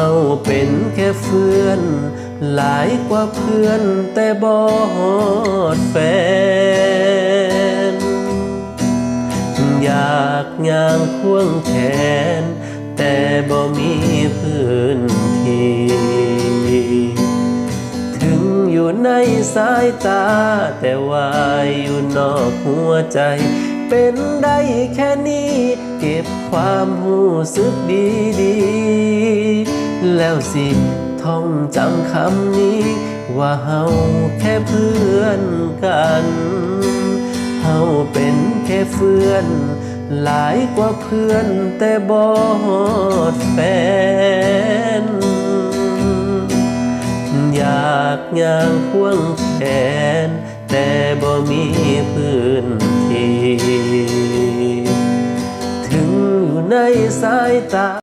เขาเป็นแค่เพื่อน หลายกว่าเพื่อนแต่บ่ฮอดแฟน อยากย่างควงแขน แต่บ่มีพื้นที่ถึงอยู่ในสายตา แต่ว่าอยู่นอกหัวใจเป็นได้แค่นี้ เก็บความหูสึกดีดี แล้วสิท่องจำคำนี้ ว่าเฮาแค่เพื่อนกันเฮาเป็นแค่เพื่อน หลายกว่าเพื่อนแต่บ่ฮอดแฟน อยากย่างควงแขน แต่บ่มีพื้นที่ ถึงอยู่ในสายตา